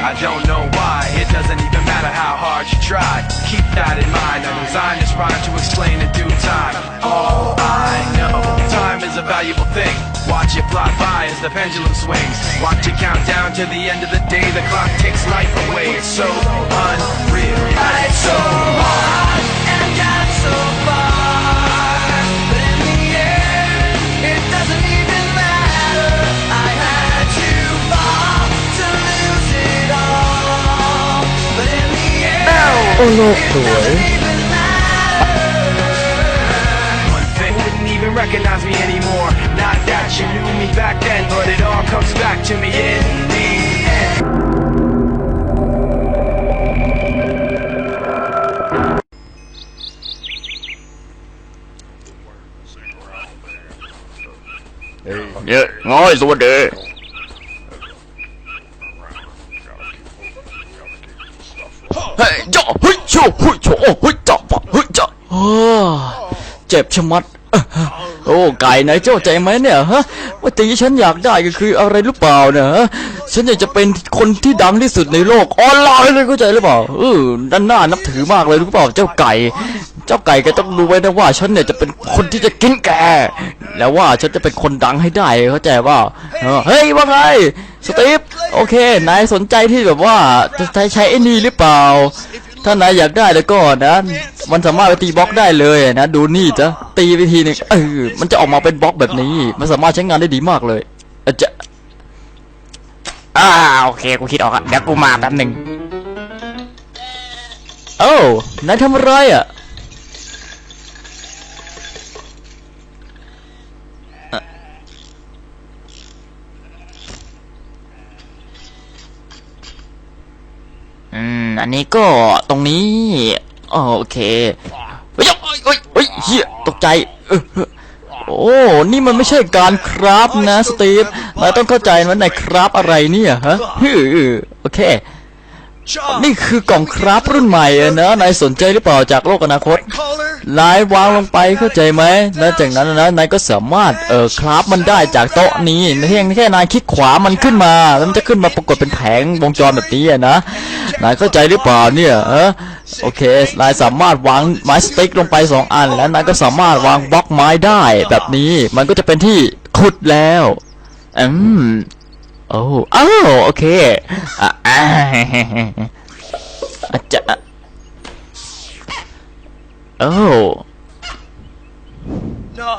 I don't know why. It doesn't even matter how hard you try. Keep that in mind. I designed this rhyme to explain in due time. All I know, time is a valuable thing you fly by as the pendulum swings. Watch it count down to the end of the day. The clock takes life away. It's so unreal. So hard and got so far. But in the end, it doesn't even matter. I had to fall to lose it all. But in the end, oh, recognize me anymore. Not that you knew me back then, but it all comes back to me in the end. เยอะง้อยสวัสดีเฮ้ยจ่อเฮ้ย โอ้ไก่ไหนเจ้าใจไหมเนี่ยฮะว่าตีฉันอยากได้ก็คืออะไรหรือเปล่าเนี่ยฮะฉันอยากจะเป็นคนที่ดังที่สุดในโลกออนไลน์เลยเข้าใจหรือเปล่าเออด้านหน้านับถือมากเลยรู้เปล่าเจ้าไก่ เจ้าไก่ก็ต้องรู้ไว้นะว่า ฉันเนี่ยจะเป็นคนที่จะกินแก แล้วว่าฉันจะเป็นคนดังให้ได้เข้าใจว่าเฮ้ยว่าไงสตีฟโอเคนายสนใจที่แบบว่าจะใช้ใช้ไอ้นี่หรือเปล่า ถ้านายอยากได้แล้วก็นะ มันสามารถไปตีบล็อกได้เลยนะ ดูนี่จ้ะตีไปทีหนึงเออมันจะออกมาเป็นบล็อกแบบนี้ มันสามารถใช้งานได้ดีมากเลยอาจจะอ่าโอเคกูคิดออกอะเดี๋ยวกูมาแป๊บหนึ่งโอ้านายทำอะไรอะ อืม อั นี้ก็ตรงนี้โอเคเฮ้ยเฮ้ยเฮ้ยเฮ้ยเฮียตกใจเออโอ้ นี่มันไม่ใช่การครับนะสตีฟนายต้องเข้าใจว่านายครับอะไรเนี่ยฮะฮึโอเค นี่คือกล่องครับรุ่นใหม่อะนะนายสนใจหรือเปล่าจากโลกอนาคตนายวางลงไปเข้าใจไหมแล้วจากนั้นนะนายก็สามารถเออคราฟมันได้จากโต๊ะนี้เพียงแค่นายคลิกขวามันขึ้นมาแล้วมันจะขึ้นมาปรากฏเป็นแผงวงจรแบบนี้นะนายเข้าใจหรือเปล่าเนี่ยเออโอเคนายสามารถวางไม้สติ๊กลงไปสองอัน แล้วนายก็สามารถวางบล็อกไม้ได้แบบนี้มันก็จะเป็นที่ขุดแล้วอืมโอ้อ้าวโอเคอะ อาอาจจะโอ้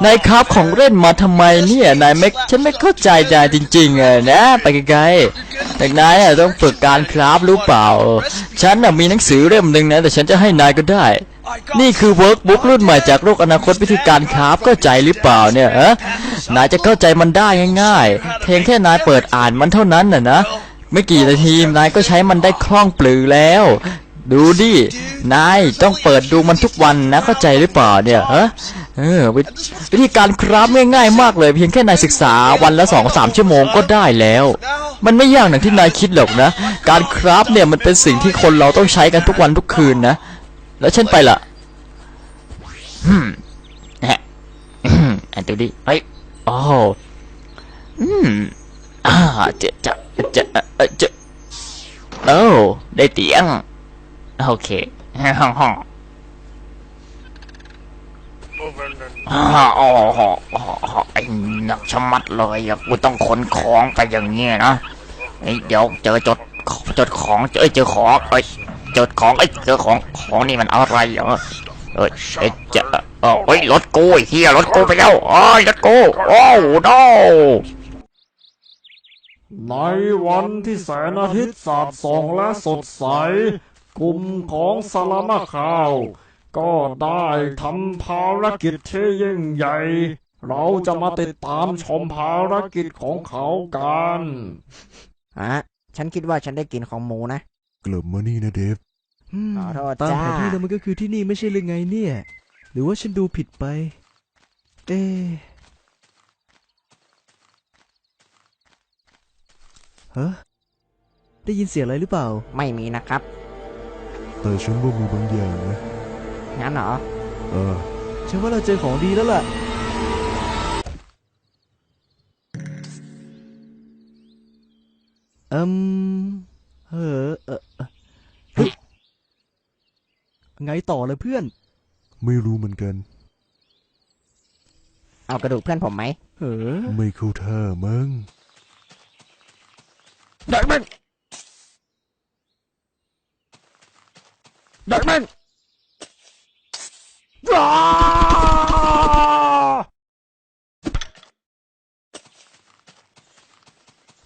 นายครับของเล่นมาทำไมเนี่ย นายไม่ฉันไม่เข้าใจนายจริงๆอะนะ ไปไกลๆแต่นายต้องฝึกการคราฟรู้เปล่า ฉันมีหนังสือเล่มหนึ่งนะ แต่ฉันจะให้นายก็ได้ นี่คือเวิร์กบุ๊กรุ่นใหม่จากโลกอนาคตวิธีการคราฟเข้าใจหรือเปล่าเนี่ยฮะนายจะเข้าใจมันได้ง่าย ๆ เพียงแค่นายเปิดอ่านมันเท่านั้นน่ะนะ ไม่กี่นาทีนายก็ใช้มันได้คล่องปลือแล้ว ดูดิ นายต้องเปิดดูมันทุกวันนะเข้าใจหรือเปล่าเนี่ยฮะเออวิธีการคราฟง่ายๆมากเลย เพียงแค่นายศึกษาวันละสองสามชั่วโมงก็ได้แล้ว มันไม่ยากอย่างที่นายคิดหรอกนะ การคราฟเนี่ยมันเป็นสิ่งที่คนเราต้องใช้กันทุกวันทุกคืนนะ แล้วฉันไปละฮึมนะฮะอืมอันดูดิเฮ้ยโอ้อืมอ่าเจะจะ จะเออจะโอ้ได้เตียง โอเคห้องห้องอ๋อโอ้โหโอ้โหไอ้หนักชะมัดเลยอะกูต้องขนของไปอย่างเงี้ยนะเอ้เดี๋ยวเจอจดจดของเจอเจอของเอ้ยจดของเอ้ยเจอของของนี่มันอะไรเหรอเอ้ยเอจะเอ้เอ้ยรถกู้เฮียรถกูไปแล้วโอ้ยรถกูโอ้โน ในวันที่แสงอาทิตย์สาดส่องและสดใส กลุ่มของสลามาคาว ก็ได้ทำภารกิจที่ยิ่งใหญ่ เราจะมาติดตามชมภารกิจของเขากันอะฉันคิดว่าฉันได้กินของหมูนะ กลับมานี่นะเดฟขอโทษตามจ้า แผนที่แล้วมันก็คือที่นี่ไม่ใช่หรือไงเนี่ย หรือว่าฉันดูผิดไป เอ๊ะ ฮะได้ยินเสียงอะไรหรือเปล่า ไม่มีนะครับ แต่ฉันว่ามีบางอย่างนะ งั้นงั้นเหรอ เออ ฉันว่าเราเจอของดีแล้วล่ะอืมเออเออเออเฮ้ยไงต่อเลยเพื่อน ไม่รู้เหมือนกัน เอากระดูกเพื่อนผมไหมเออไม่เข้าท่ามั้ง ดักมันดักมัน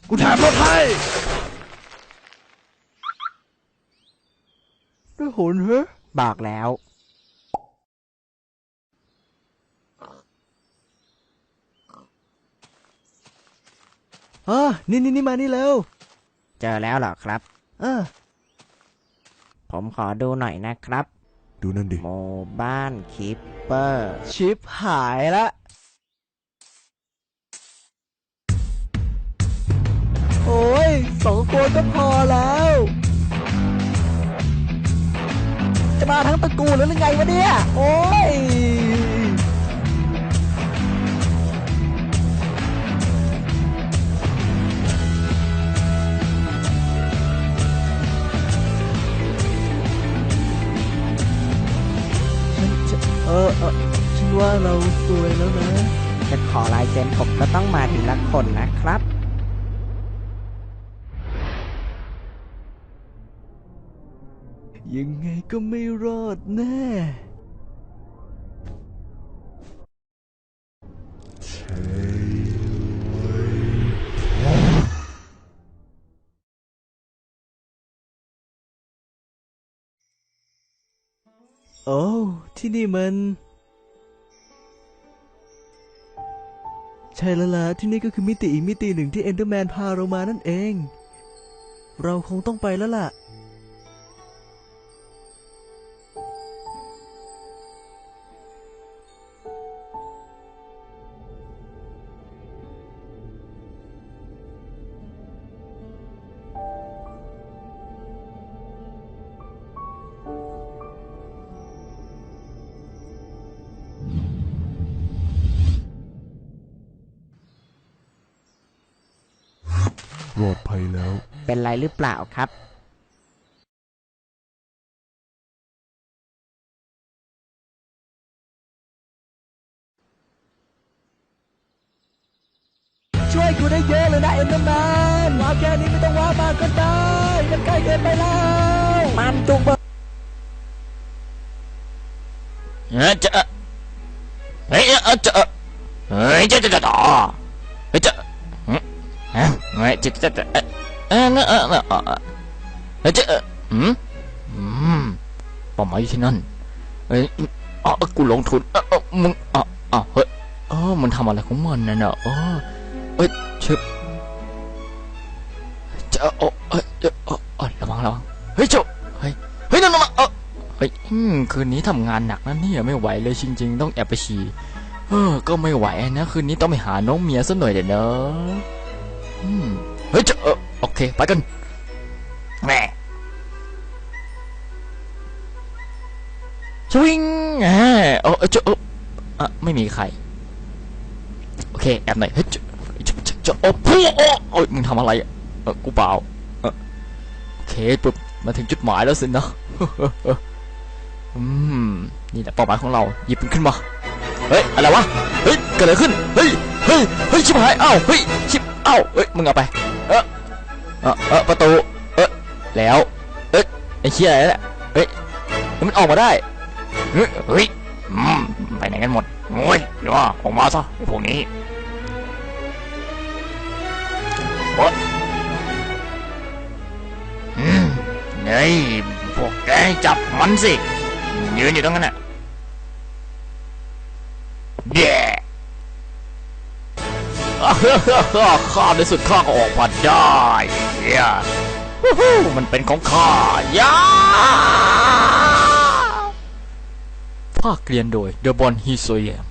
กูแถมรถให้ด้วยโหนเหรอบอกแล้วอ่านี่นี่นี่มานี่เร็ว เจอแล้วเหรอครับอ่าผมขอดูหน่อยนะครับดูนั่นดิ โมบ้านคิปเปอร์ ชิปหายละ โอ้ยสองคนก็พอแล้ว จะมาทั้งตระกูลแล้วหรือไงวะเนี่ย โอ้ย ยังไงก็ไม่รอดแน่โอ้ที่นี่มัน ใช่แล้วล่ะที่นี่ก็คือมิติอีกมิติหนึ่งที่เอนเดอร์แมนพาเรามานั่นเอง เราคงต้องไปแล้วล่ะ ปลอดภัยแล้ว เป็นไรหรือเปล่าครับช่วยกูได้เยอะเลยนะเอ็นเดอร์แมนว้าแค่นี้ไม่ต้องว้ามากก็ได้มันใกล้เกินไปแล้ว มันจุกเบอร์เฮ้ยจะเฮ้ยเออจะเฮ้ยจะจะจะต่อเฮ้ยจะฮะเฮ้ยจะจะจะเออเออเออเอเฮ้ยจะอืมอืมเป้าหมายอยู่ที่นั่นเฮ้ยอ๋อกูลงทุนเออมึงอ๋ออ๋อเฮ้ยเออมันทำอะไรของมันน่ะเนอะเออเอ้ยชึบจะเออเออเออเออระวังระวังเฮ้ยเจ้าเฮ้ยเฮ้ยนั่นนั่นเออเฮ้ยคืนนี้ทำงานหนักนะเนี่ยไม่ไหวเลยจริง ๆ ต้องแอบไปฉี่เออ ก็ไม่ไหวนะ คืนนี้ต้องไปหาน้องเมียสักหน่อยเดี๋ยวเนอะอืม เฮ้ยจะเออโอเค ไปกันแหม่ชวิงแหมเออจะเอออะไม่มีใคร โอเค แอบหน่อยเฮ้ยจะจะจะจะโอ้พูโอ้โอ้ยมึงทำอะไรอะเออกูเปล่าเออโอเคปุ๊บมาถึงจุดหมายแล้วสินะอืมนี่แหละเป้าหมายของเราหยิบมันขึ้นมาเฮ้ยอะไรวะเฮ้ยเกิดอะไรขึ้นเฮ้ยเฮ้ยเฮ้ยชิบหายเอ้าเฮ้ยชิบเอ้าเฮ้ยมึงเอาไป เออเออเออประตู เออแล้ว เอ้ยไอ้เชี่ยอะไรเนี่ยเฮ้ยแล้วมันออกมาได้เฮ้ยอืมไปไหนกันหมดโอ้ยเดี๋ยวว่าออกมาซะพวกนี้โอ๊ยอืมเฮ้ยพวกแกจับมันสิยืนอยู่ตรงนั้นน่ะเย้ ข้าในสุดข้าก็ออกมาได้มันเป็นของข้ายาภาคเรียนโดยเดอะบอลฮิโซเยม